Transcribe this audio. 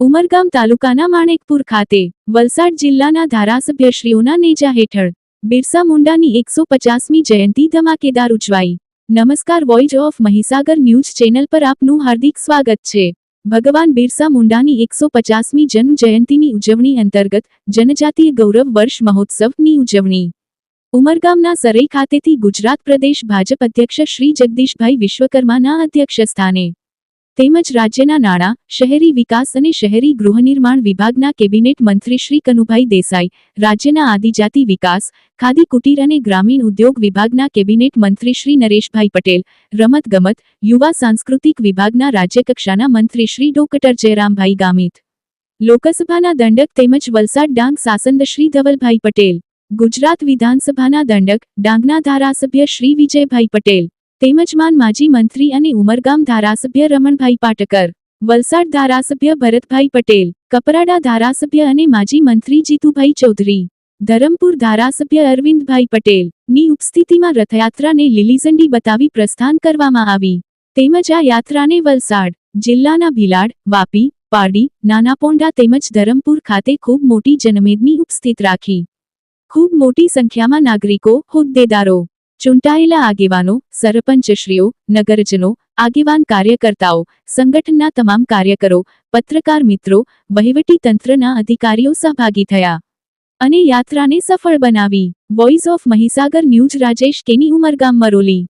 ઉમરગામ તાલુકાના માણેકપુર ખાતે વલસાડ જિલ્લાના ધારાસભ્યશ્રીઓના નેજા હેઠળ બિરસા મુંડાની એકસો પચાસમી જયંતિ ધમાકેદાર ઉજવાઈ. નમસ્કાર voice of Mahisagar news channel પર આપનું હાર્દિક સ્વાગત છે. ભગવાન બિરસા મુંડાની એકસો પચાસમી જન્મ જયંતિની ઉજવણી અંતર્ગત જનજાતીય ગૌરવ વર્ષ મહોત્સવની ઉજવણી. ઉમરગામના સરઈ ખાતેથી ગુજરાત પ્રદેશ ભાજપ અધ્યક્ષ શ્રી જગદીશભાઈ વિશ્વકર્માના અધ્યક્ષસ્થાને તેમજ રાજ્યના નાણાં, શહેરી વિકાસ અને શહેરી ગૃહનિર્માણ વિભાગના કેબિનેટ મંત્રી શ્રી કનુભાઈ દેસાઈ, રાજ્યના આદિજાતિ વિકાસ, ખાદી કુટીર અને ગ્રામીણ ઉદ્યોગ વિભાગના કેબિનેટ મંત્રી શ્રી નરેશભાઈ પટેલ, રમતગમત, યુવા સાંસ્કૃતિક વિભાગના રાજ્યકક્ષાના મંત્રી શ્રી ડોક્ટર જયરામભાઈ ગામિત. લોકસભાના દંડક તેમજ વલસાડ ડાંગ સાસંદ શ્રી ધવલભાઈ પટેલ. ગુજરાત વિધાનસભાના દંડક, ડાંગના ધારાસભ્ય શ્રી વિજયભાઈ પટેલ. તેમજ માન માજી મંત્રી અને ઉમરગામ ધારાસભ્ય રમણભાઈ પાટકર, વલસાડ ધારાસભ્ય ભરતભાઈ પટેલ, કપરાડા ધારાસભ્ય અને માજી મંત્રી જીતુભાઈ ચૌધરી, ધરમપુર ધારાસભ્ય અરવિંદભાઈ પટેલ, ની ઉપસ્થિતિમાં રથયાત્રાને લીલીઝંડી બતાવી પ્રસ્થાન કરવામાં આવી. તેમજ આ યાત્રાને વલસાડ, જિલ્લાના ભીલાડ, વાપી, પારડી, નાનાપોંડા તેમજ ધરમપુર ખાતે ખૂબ મોટી જનમેદની ઉપસ્થિત રાખી. ખૂબ મોટી સંખ્યામાં નાગરિકો, હોદ્દેદારો ચૂંટાયેલા આગેવાનો, સરપંચશ્રીઓ, નગરજનો, આગેવાન કાર્યકર્તાઓ, સંગઠનના તમામ કાર્યકરો, પત્રકાર મિત્રો વહીવટી તંત્રના અધિકારીઓ સહભાગી થયા અને યાત્રાને સફળ બનાવી. Voice of Mahisagar news Rajesh Keni Umargam, Maroli.